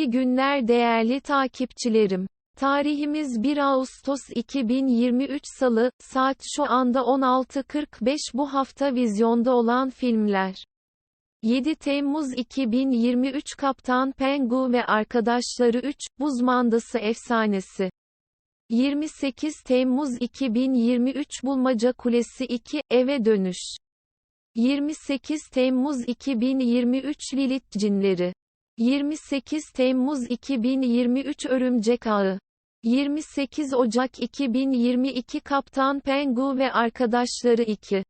İyi günler değerli takipçilerim. Tarihimiz 1 Ağustos 2023 Salı, saat şu anda 16.45 bu hafta vizyonda olan filmler. 7 Temmuz 2023 Kaptan Pengu ve Arkadaşları 3, Buz Mandası Efsanesi. 28 Temmuz 2023 Bulmaca Kulesi 2, Eve Dönüş. 28 Temmuz 2023 Lilith Cinleri. 28 Temmuz 2023 Örümcek Ağı. 28 Ocak 2022 Kaptan Pengu ve Arkadaşları 2.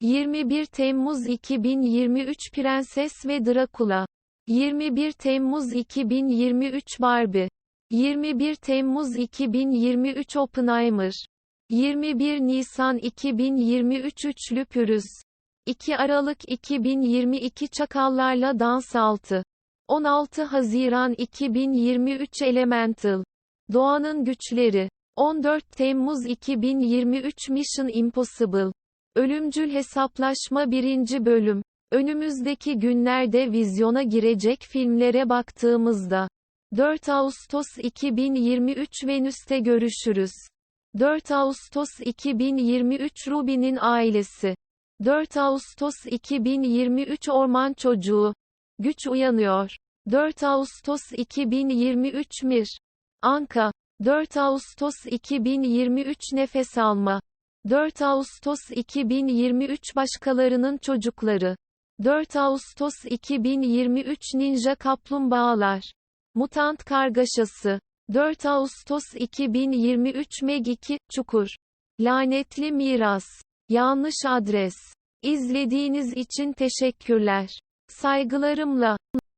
21 Temmuz 2023 Prenses ve Drakula. 21 Temmuz 2023 Barbie. 21 Temmuz 2023 Oppenheimer. 21 Nisan 2023 Üçlü Pürüz. 2 Aralık 2022 Çakallarla Dans 6. 16 Haziran 2023 Elemental. Doğanın Güçleri. 14 Temmuz 2023 Mission Impossible. Ölümcül Hesaplaşma 1. Bölüm. Önümüzdeki günlerde vizyona girecek filmlere baktığımızda. 4 Ağustos 2023 Venüs'te görüşürüz. 4 Ağustos 2023 Ruby'nin ailesi. 4 Ağustos 2023 Orman Çocuğu. Güç uyanıyor. 4 Ağustos 2023 Mir. Anka. 4 Ağustos 2023 Nefes alma. 4 Ağustos 2023 Başkalarının çocukları. 4 Ağustos 2023 Ninja Kaplumbağalar. Mutant Kargaşası. 4 Ağustos 2023 Meg 2, Çukur. Lanetli Miras. Yanlış adres. İzlediğiniz için teşekkürler. Saygılarımla.